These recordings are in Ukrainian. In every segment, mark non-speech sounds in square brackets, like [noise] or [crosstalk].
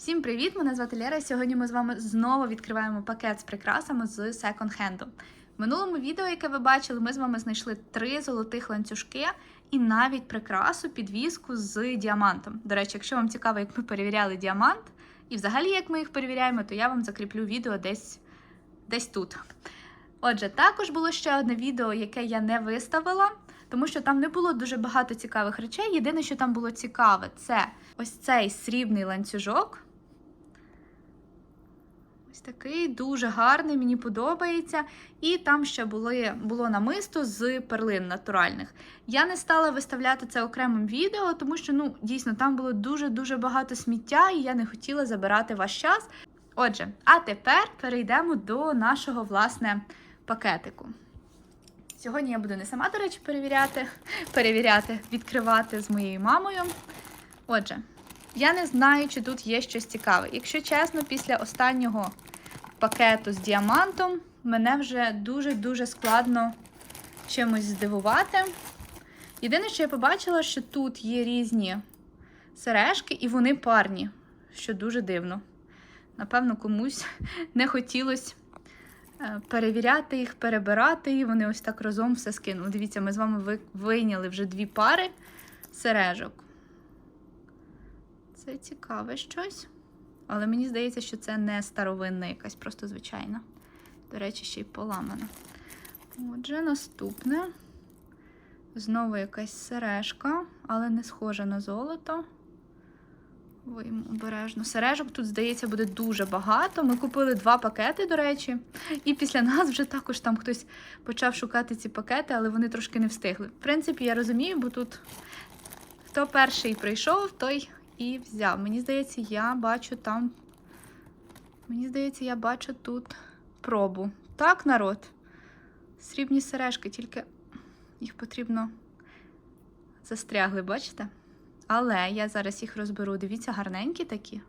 Всім привіт! Мене звати Лера. Сьогодні ми з вами знову відкриваємо пакет з прикрасами з секонд-хенду. В минулому відео, яке ви бачили, ми з вами знайшли три золотих ланцюжки і навіть прикрасу підвіску з діамантом. До речі, якщо вам цікаво, як ми перевіряли діамант, і взагалі як ми їх перевіряємо, то я вам закріплю відео десь, десь тут. Отже, також було ще одне відео, яке я не виставила, тому що там не було дуже багато цікавих речей. Єдине, що там було цікаве, це ось цей срібний ланцюжок. Ось такий дуже гарний, мені подобається. І там ще були, було намисто з перлин натуральних. Я не стала виставляти це окремим відео, тому що ну, дійсно там було дуже-дуже багато сміття, і я не хотіла забирати ваш час. Отже, а тепер перейдемо до нашого власне пакетику. Сьогодні я буду не сама, до речі, перевіряти, [laughs] перевіряти, відкривати з моєю мамою. Отже, я не знаю, чи тут є щось цікаве. Якщо чесно, після останнього пакету з діамантом мене вже дуже-дуже складно чимось здивувати. Єдине, що я побачила, що тут є різні сережки, і вони парні, що дуже дивно. Напевно, комусь [laughs] не хотілося е, перевіряти їх, перебирати, і вони ось так разом все скинули. Дивіться, ми з вами вийняли вже дві пари сережок. Це цікаве щось. Але мені здається, що це не старовинна якась, просто звичайна. До речі, ще й поламана. Отже, наступне. Знову якась сережка, але не схожа на золото. Вийму обережно. Сережок тут, здається, буде дуже багато. Ми купили два пакети, до речі. І після нас вже також там хтось почав шукати ці пакети, але вони трошки не встигли. В принципі, я розумію, бо тут хто перший прийшов, той і взяв. Мені здається, я бачу там. Мені здається, я бачу тут пробу. Так, народ. Срібні сережки, тільки їх потрібно застрягли, бачите? Але я зараз їх розберу. Дивіться, гарненькі такі.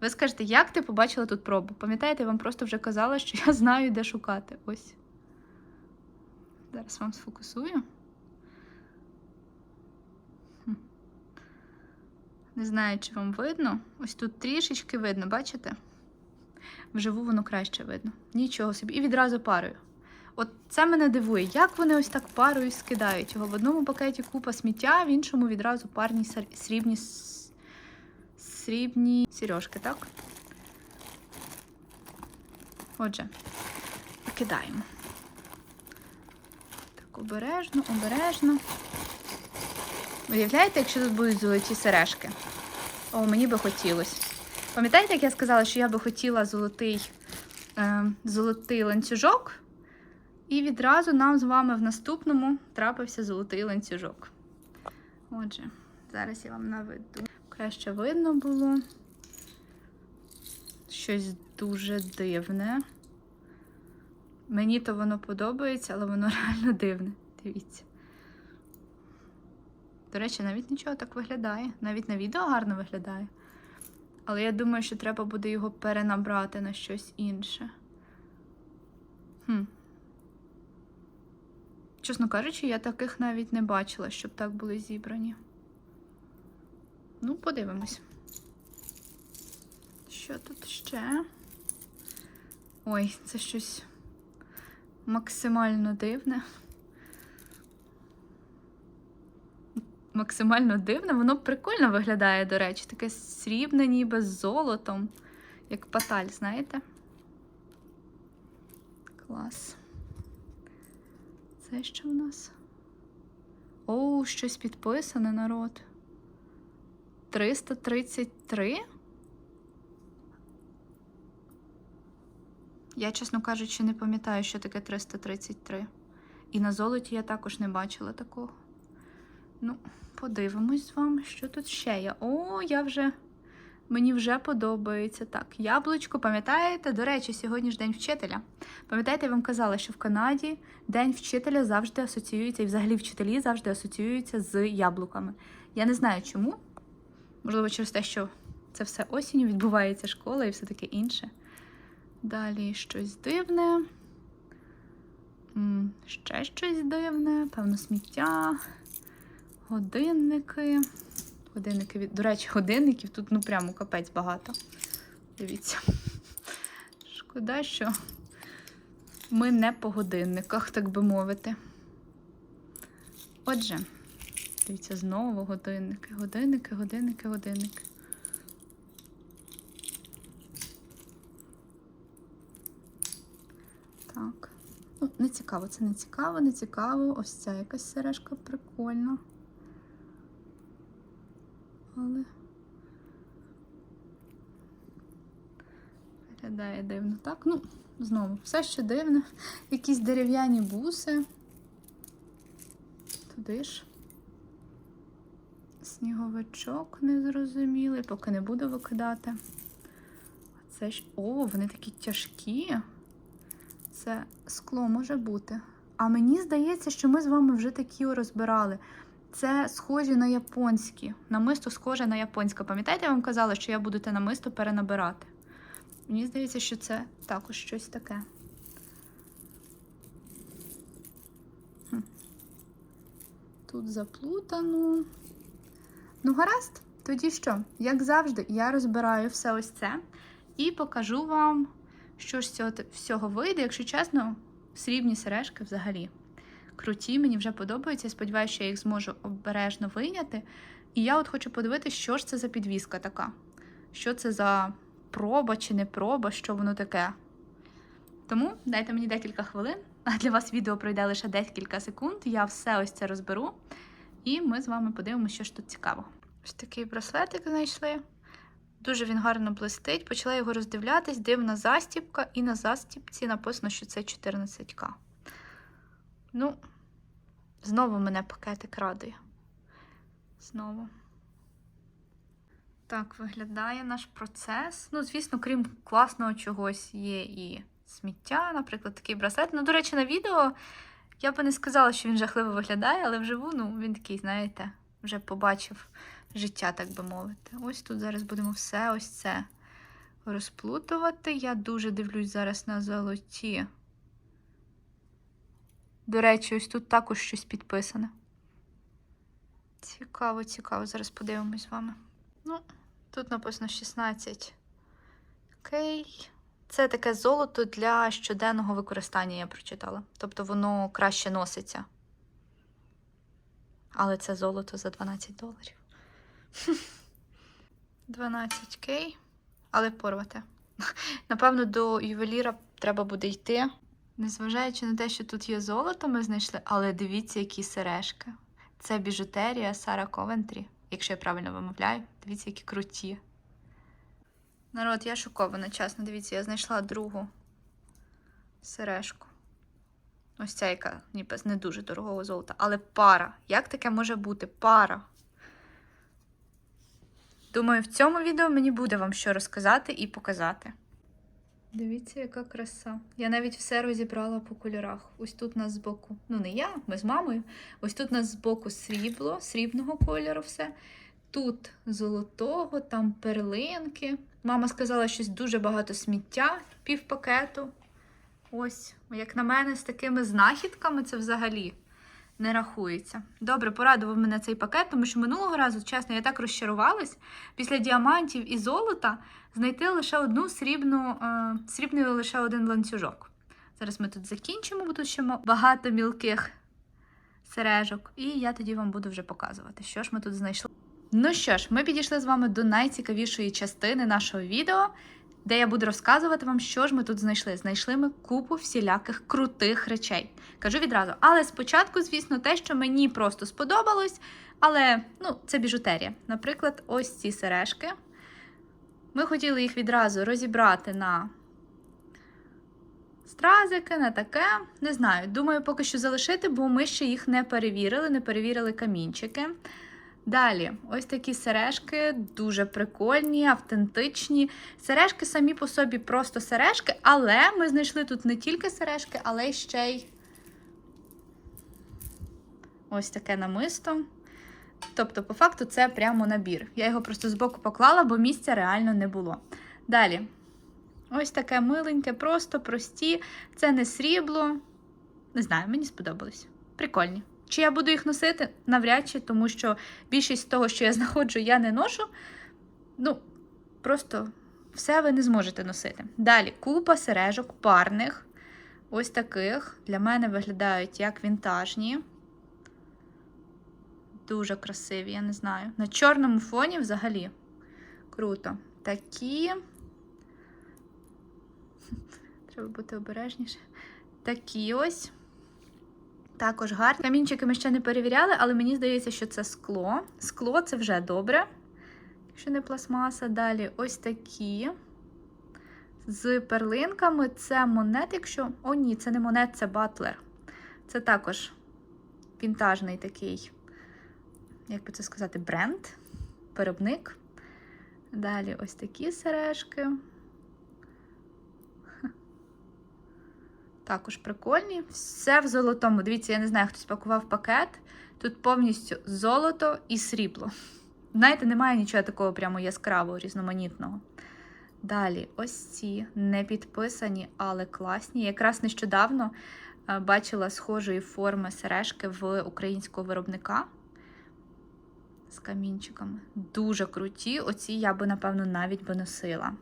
Ви скажете, як ти побачила тут пробу? Пам'ятаєте, я вам просто вже казала, що я знаю, де шукати. Ось. Зараз вам сфокусую. Не знаю, чи вам видно. Ось тут трішечки видно, бачите? Вживу воно краще видно. Нічого собі. І відразу парою. От це мене дивує, як вони ось так парою скидають його. В одному пакеті купа сміття, в іншому відразу парні срібні, срібні сережки, так? Отже, викидаємо. Так, обережно, обережно. Уявляєте, якщо тут будуть золоті сережки? О, мені би хотілося. Пам'ятаєте, як я сказала, що я би хотіла золотий, е, золотий ланцюжок? І відразу нам з вами в наступному трапився золотий ланцюжок. Отже, зараз я вам наведу. Краще видно було. Щось дуже дивне. Мені то воно подобається, але воно [laughs] реально дивне. Дивіться. До речі, навіть нічого так виглядає. Навіть на відео гарно виглядає. Але я думаю, що треба буде його перенабрати на щось інше. Хм. Чесно кажучи, я таких навіть не бачила, щоб так були зібрані. Ну, подивимось. Що тут ще? Ой, це щось максимально дивне. Максимально дивне, воно прикольно виглядає, до речі, таке срібне, ніби з золотом, як паталь, знаєте? Клас. Це що в нас? О, щось підписане, народ. 333? Я, чесно кажучи, не пам'ятаю, що таке 333. І на золоті я також не бачила такого. Ну, подивимось з вами, що тут ще є. О, я вже. Мені вже подобається. Так, яблучко, пам'ятаєте? До речі, сьогодні ж день вчителя. Пам'ятаєте, я вам казала, що в Канаді день вчителя завжди асоціюється, і взагалі вчителі завжди асоціюються з яблуками. Я не знаю чому. Можливо, через те, що це все осінню відбувається школа і все таке інше. Далі щось дивне. Ще щось дивне, певно, сміття, годинники. Годинники від. До речі, годинників тут ну прямо капець багато. Дивіться. Шкода, що ми не по годинниках, так би мовити. Отже, дивіться, знову годинники, годинники, годинники, годинники. Так. Ну, не цікаво, це не цікаво, не цікаво. Ось ця якась сережка прикольна. Але. Виглядає дивно. Так, ну, знову, все ще дивно. Якісь дерев'яні буси. Туди ж. Сніговичок незрозумілий, поки не буду викидати. Це ж. О, вони такі тяжкі. Це скло може бути. А мені здається, що ми з вами вже такі розбирали. Це схожі на японські. Намисто схоже на японське. Пам'ятаєте, я вам казала, що я буду те намисто перенабирати. Мені здається, що це також щось таке. Тут заплутано. Ну, гаразд, тоді що? Як завжди, я розбираю все ось це і покажу вам, що ж цього всього вийде, якщо чесно, срібні сережки взагалі. Круті, мені вже подобаються. Я сподіваюся, що я їх зможу обережно вийняти. І я от хочу подивитися, що ж це за підвіска така. Що це за проба чи не проба, що воно таке. Тому дайте мені декілька хвилин, а для вас відео пройде лише декілька секунд. Я все ось це розберу. І ми з вами подивимося, що ж тут цікавого. Ось такий браслетик знайшли. Дуже він гарно блистить. Почала його роздивлятись, дивна застібка, і на застібці написано, що це 14К. Ну, знову мене пакетик радує. Знову. Так виглядає наш процес. Ну, звісно, крім класного чогось, є і сміття, наприклад, такий браслет. Ну, до речі, на відео я би не сказала, що він жахливо виглядає, але вживу, ну, він такий, знаєте, вже побачив життя, так би мовити. Ось тут зараз будемо все ось це розплутувати. Я дуже дивлюсь зараз на золоті. До речі, ось тут також щось підписане. Цікаво, цікаво. Зараз подивимось з вами. Ну, тут написано 16. Окей. Це таке золото для щоденного використання, я прочитала. Тобто воно краще носиться. Але це золото за 12 доларів. [laughs] 12к. Але порвате. [laughs] Напевно, до ювеліра треба буде йти. Незважаючи на те, що тут є золото, ми знайшли, але дивіться, які сережки. Це біжутерія Сара Ковентрі, якщо я правильно вимовляю. Дивіться, які круті. Народ, я шокована, чесно. Дивіться, я знайшла другу сережку. Ось ця, яка ніби не дуже дорогого золота. Але пара. Як таке може бути? Пара. Думаю, в цьому відео мені буде вам що розказати і показати. Дивіться, яка краса. Я навіть все розібрала по кольорах. Ось тут у нас збоку, ну не я, ми з мамою. Ось тут у нас збоку срібло, срібного кольору все. Тут золотого, там перлинки. Мама сказала, щось дуже багато сміття, пів пакету. Ось, як на мене, з такими знахідками це взагалі не рахується. Добре, порадував мене цей пакет, тому що минулого разу, чесно, я так розчарувалась. Після діамантів і золота знайти лише одну срібну, е, срібний лише один ланцюжок. Зараз ми тут закінчимо, бо тут ще багато мілких сережок. І я тоді вам буду вже показувати, що ж ми тут знайшли. Ну що ж, ми підійшли з вами до найцікавішої частини нашого відео, де я буду розказувати вам, що ж ми тут знайшли. Знайшли ми купу всіляких крутих речей. Кажу відразу, але спочатку, звісно, те, що мені просто сподобалось, але ну, це біжутерія. Наприклад, ось ці сережки. Ми хотіли їх відразу розібрати на стразики, на таке. Не знаю. Думаю, поки що залишити, бо ми ще їх не перевірили, не перевірили камінчики. Далі, ось такі сережки, дуже прикольні, автентичні. Сережки самі по собі просто сережки, але ми знайшли тут не тільки сережки, але ще й ось таке намисто. Тобто, по факту, це прямо набір. Я його просто збоку поклала, бо місця реально не було. Далі, ось таке миленьке, просто прості. Це не срібло. Не знаю, мені сподобалось. Прикольні. Чи я буду їх носити? Навряд чи, тому що більшість того, що я [laughs] знаходжу, я не ношу. Ну, просто все ви не зможете носити. Далі купа сережок парних. Ось таких. Для мене виглядають як вінтажні. Дуже красиві, я не знаю. На чорному фоні взагалі. Круто. Такі. [laughs] Треба бути обережніше. Такі ось. Також гарні. Камінчики ми ще не перевіряли, але мені здається, що це скло. Скло це вже добре. Якщо не пластмаса. Далі ось такі. З перлинками. Це монет, якщо. О, ні, це не монет, це батлер. Це також вінтажний такий, як би це сказати, бренд, виробник. Далі ось такі сережки. Також прикольні. Все в золотому. Дивіться, я не знаю, хтось пакував пакет. Тут повністю золото і срібло. [laughs] Знаєте, немає нічого такого прямо яскравого, різноманітного. Далі, ось ці не підписані, але класні. Якраз нещодавно е, бачила схожої форми сережки в українського виробника з камінчиками. Дуже круті. Оці я би, напевно, навіть би носила.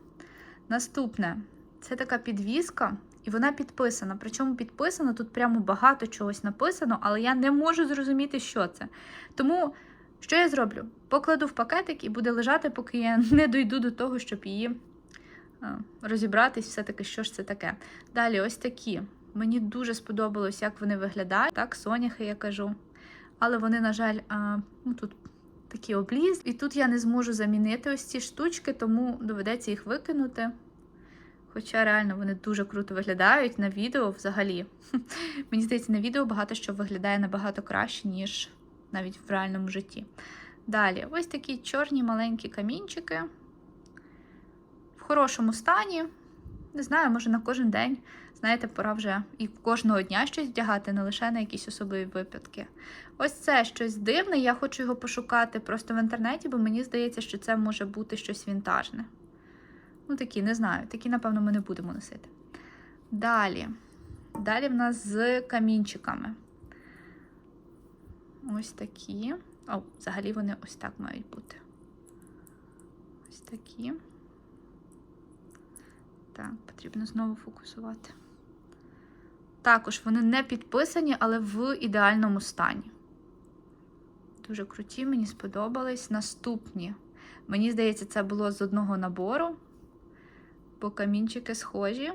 Наступне це така підвіска, і вона підписана. Причому підписано тут прямо багато чогось написано, але я не можу зрозуміти, що це. Тому що я зроблю? Покладу в пакетик і буде лежати, поки я [laughs] не дойду до того, щоб її е, розібратись, все-таки, що ж це таке. Далі, ось такі. Мені дуже сподобалось, як вони виглядають. Так, соняхи я кажу. Але вони, на жаль, а, ну, тут такі обліз. І тут я не зможу замінити ось ці штучки, тому доведеться їх викинути. Хоча реально вони дуже круто виглядають на відео взагалі. [laughs] Мені здається, на відео багато що виглядає набагато краще, ніж навіть в реальному житті. Далі, ось такі чорні маленькі камінчики. В хорошому стані. Не знаю, може на кожен день. Знаєте, пора вже і кожного дня щось вдягати, не лише на якісь особливі випадки. Ось це щось дивне, я хочу його пошукати просто в інтернеті, бо мені здається, що це може бути щось вінтажне. Ну, такі, не знаю, такі, напевно, ми не будемо носити. Далі. Далі в нас з камінчиками. Ось такі. О, взагалі вони ось так мають бути. Ось такі. Так, потрібно знову фокусувати. Також вони не підписані, але в ідеальному стані. Дуже круті, мені сподобались. Наступні. Мені здається, це було з одного набору, бо камінчики схожі.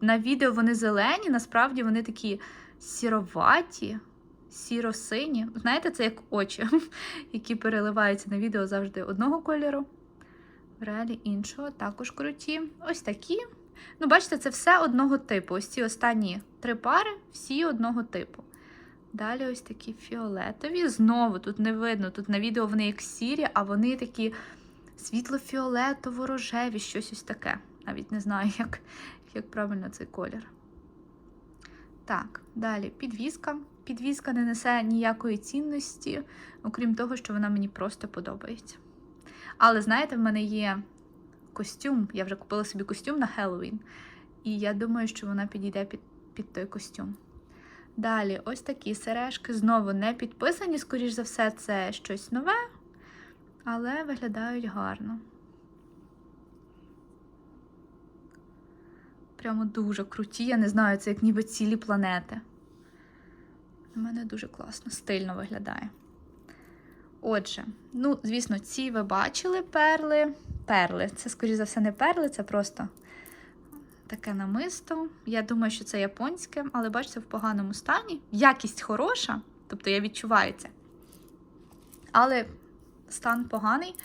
На відео вони зелені, насправді вони такі сіроваті, сіро-сині. Знаєте, це як очі, [laughs] які переливаються на відео завжди одного кольору. В реалі іншого, також круті. Ось такі. Ну, бачите, це все одного типу. Ось ці останні три пари, всі одного типу. Далі ось такі фіолетові. Знову тут не видно. Тут на відео вони як сірі, а вони такі світло-фіолетово-рожеві, щось ось таке. Навіть не знаю, як, як правильно цей колір. Так, далі підвіска. Підвіска не несе ніякої цінності, окрім того, що вона мені просто подобається. Але знаєте, в мене є костюм. Я вже купила собі костюм на Хеллоуін. І я думаю, що вона підійде під, під той костюм. Далі, ось такі сережки. Знову не підписані, скоріш за все, це щось нове, але виглядають гарно. Прямо дуже круті. Я не знаю, це як ніби цілі планети. У мене дуже класно, стильно виглядає. Отже, ну, звісно, ці ви бачили перли. Перли. Це, скоріш за все, не перли, це просто таке намисто. Я думаю, що це японське, але бачите, в поганому стані. Якість хороша, тобто я відчуваю це. Але стан поганий.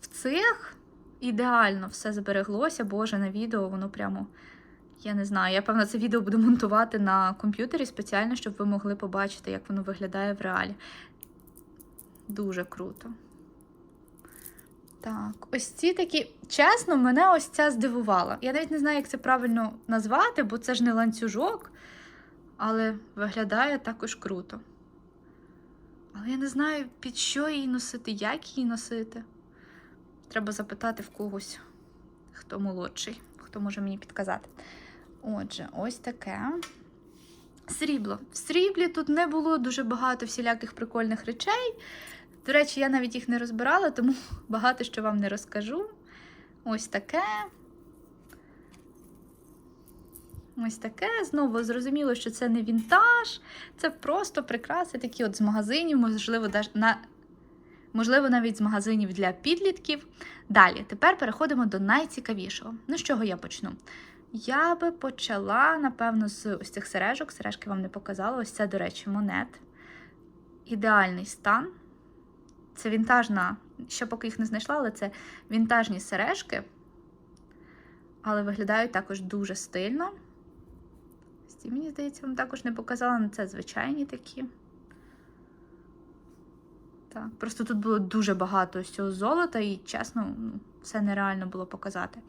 В цих ідеально все збереглося, боже, на відео воно прямо. Я не знаю, я певно це відео буду монтувати на комп'ютері спеціально, щоб ви могли побачити, як воно виглядає в реалі. Дуже круто. Так, ось ці такі. Чесно, мене ось ця здивувала. Я навіть не знаю, як це правильно назвати, бо це ж не ланцюжок, але виглядає також круто. Але я не знаю, під що її носити, як її носити. Треба запитати в когось, хто молодший, хто може мені підказати. Отже, ось таке. Срібло. В сріблі тут не було дуже багато всіляких прикольних речей. До речі, я навіть їх не розбирала, тому [laughs] багато що вам не розкажу. Ось таке. Ось таке. Знову зрозуміло, що це не вінтаж, це просто прикраси такі от з магазинів, можливо, на... можливо, навіть з магазинів для підлітків. Далі, тепер переходимо до найцікавішого. Ну, з чого я почну? Я би почала, напевно, з ось цих сережок. Сережки вам не показала. Ось це, до речі, монет. Ідеальний стан. Це вінтажна, ще поки їх не знайшла, але це вінтажні сережки. Але виглядають також дуже стильно. Ці, мені здається, вам також не показала, але це звичайні такі. Так, просто тут було дуже багато цього золота, і чесно, ну, це нереально було показати.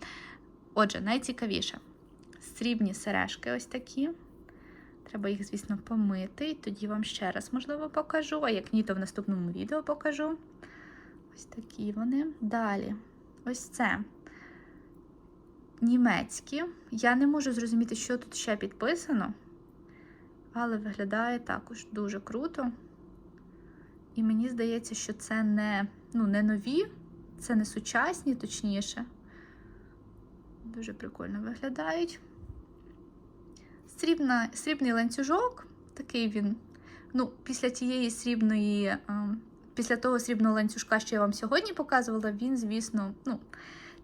Отже, найцікавіше срібні сережки ось такі. Треба їх, звісно, помити, і тоді вам ще раз, можливо, покажу. А як ні, то в наступному відео покажу. Ось такі вони. Далі, ось це німецькі. Я не можу зрозуміти, що тут ще підписано, але виглядає також дуже круто. І мені здається, що це не, ну, не нові, це не сучасні, точніше. Дуже прикольно виглядають. Срібна, срібний ланцюжок, такий він. Ну, після тієї срібної, е, після того срібного ланцюжка, що я вам сьогодні показувала, він, звісно, ну,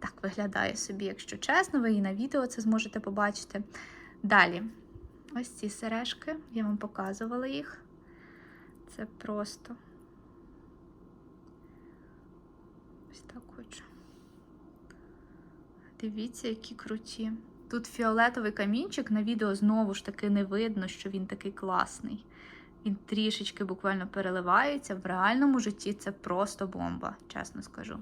так виглядає собі, якщо чесно, ви і на відео це зможете побачити. Далі, ось ці сережки, я вам показувала їх. Це просто. Ось так хочу. Дивіться, які круті. Тут фіолетовий камінчик, на відео знову ж таки не видно, що він такий класний. Він трішечки буквально переливається. В реальному житті це просто бомба, чесно скажу.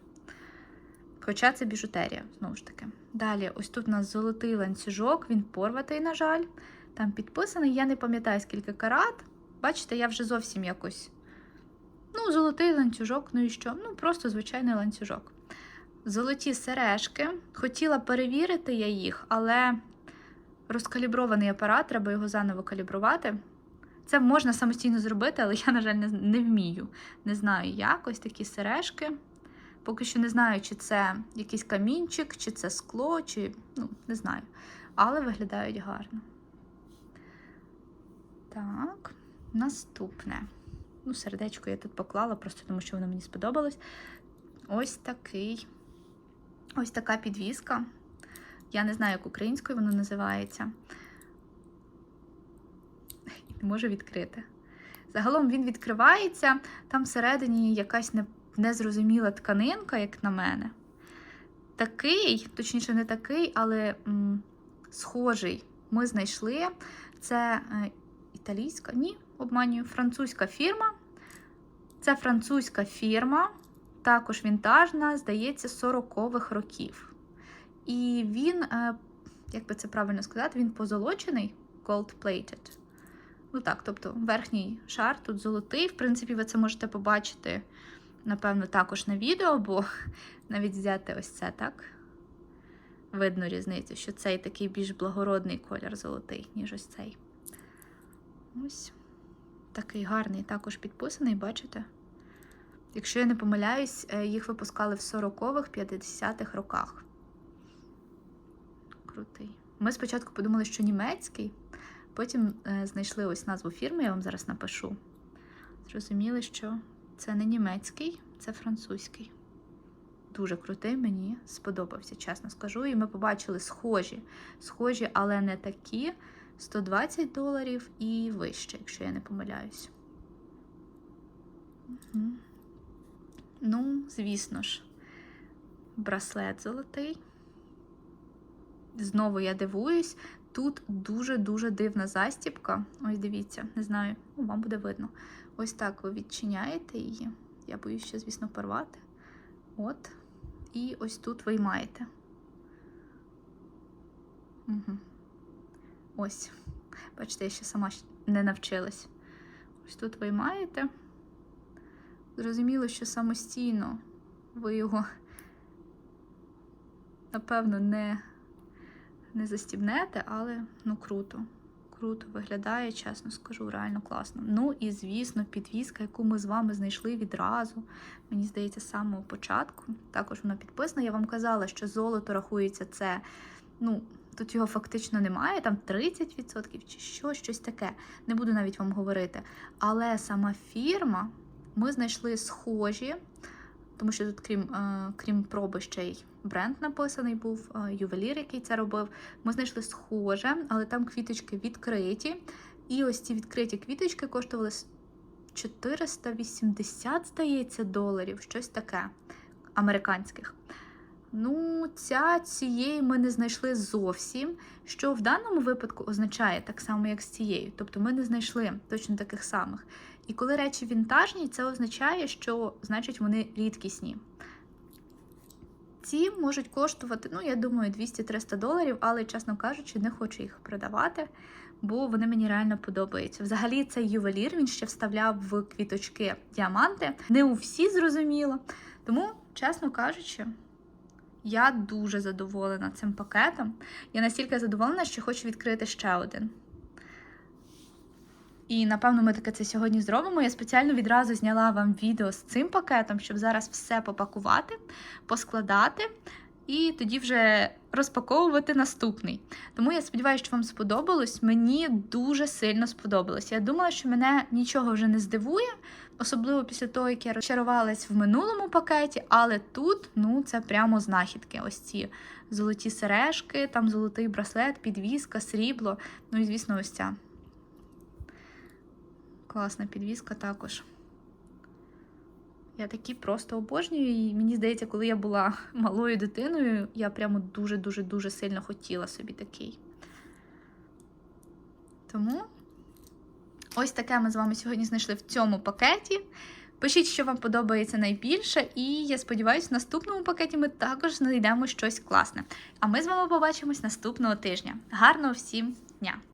Хоча це біжутерія, знову ж таки. Далі, ось тут у нас золотий ланцюжок, він порватий, на жаль. Там підписаний, я не пам'ятаю, скільки карат. Бачите, я вже зовсім якось. Ну, золотий ланцюжок, ну і що? Ну, просто звичайний ланцюжок. Золоті сережки. Хотіла перевірити я їх, але розкалібрований апарат, треба його заново калібрувати. Це можна самостійно зробити, але я, на жаль, не, вмію. Не знаю, як ось такі сережки. Поки що не знаю, чи це якийсь камінчик, чи це скло, чи ну, не знаю. Але виглядають гарно. Так, наступне. Ну, сердечко я тут поклала, просто тому що воно мені сподобалось. Ось такий. Ось така підвіска. Я не знаю, як українською воно називається. [laughs] Не можу відкрити. Загалом він відкривається, там всередині якась незрозуміла тканинка, як на мене. Такий, точніше, не такий, але м, схожий. Ми знайшли. Це е, італійська, ні, обманюю, французька фірма. Це французька фірма, також вінтажна, здається, 40-х років. І він, е, як би це правильно сказати, він позолочений, gold-plated. Ну так, тобто верхній шар тут золотий. В принципі, ви це можете побачити, напевно, також на відео, бо [laughs] навіть взяти ось це так. Видно різницю, що цей такий більш благородний колір золотий, ніж ось цей. Ось такий гарний, також підписаний, бачите? Якщо я не помиляюсь, е, їх випускали в 40-х, 50-х роках. Крутий. Ми спочатку подумали, що німецький, потім е, знайшли ось назву фірми, я вам зараз напишу. Зрозуміли, що це не німецький, це французький. Дуже крутий, мені сподобався, чесно скажу. І ми побачили схожі, схожі, але не такі. 120 доларів і вище, якщо я не помиляюсь. Угу. Ну, звісно ж, браслет золотий. Знову я дивуюсь. Тут дуже-дуже дивна застібка. Ось дивіться, не знаю, вам буде видно. Ось так ви відчиняєте її. Я боюсь ще, звісно, порвати. От. І ось тут виймаєте. Угу. Ось. Бачите, я ще сама не навчилась. Ось тут виймаєте. Зрозуміло, що самостійно ви його, напевно, не, не застібнете, але ну круто. Круто виглядає, чесно скажу, реально класно. Ну і звісно, підвіска, яку ми з вами знайшли відразу. Мені здається, з самого початку. Також вона підписана. Я вам казала, що золото рахується це. Ну, тут його фактично немає, там 30% чи що, щось таке. Не буду навіть вам говорити. Але сама фірма ми знайшли схожі, тому що тут, крім, е, крім проби, ще й бренд написаний був, е, ювелір, який це робив. Ми знайшли схоже, але там квіточки відкриті. І ось ці відкриті квіточки коштували 480, здається, доларів, щось таке американських. Ну, ця цієї ми не знайшли зовсім, що в даному випадку означає так само, як з цією. Тобто ми не знайшли точно таких самих. І коли речі вінтажні, це означає, що значить вони рідкісні. Ці можуть коштувати, ну, я думаю, 200-300 доларів, але, чесно кажучи, не хочу їх продавати, бо вони мені реально подобаються. Взагалі, цей ювелір він ще вставляв в квіточки діаманти. Не у всі зрозуміло. Тому, чесно кажучи, я дуже задоволена цим пакетом. Я настільки задоволена, що хочу відкрити ще один. І напевно ми таке це сьогодні зробимо. Я спеціально відразу зняла вам відео з цим пакетом, щоб зараз все попакувати, поскладати і тоді вже розпаковувати наступний. Тому я сподіваюся, що вам сподобалось. Мені дуже сильно сподобалось. Я думала, що мене нічого вже не здивує, особливо після того, як я розчарувалась в минулому пакеті, але тут ну це прямо знахідки. Ось ці золоті сережки, там золотий браслет, підвіска, срібло. Ну і звісно, ось ця. Класна підвіска також. Я такі просто обожнюю. І мені здається, коли я була [laughs] малою дитиною, я прямо дуже-дуже дуже сильно хотіла собі такий. Тому ось таке ми з вами сьогодні знайшли в цьому пакеті. Пишіть, що вам подобається найбільше, і я сподіваюся, в наступному пакеті ми також знайдемо щось класне. А ми з вами побачимось наступного тижня. Гарного всім дня!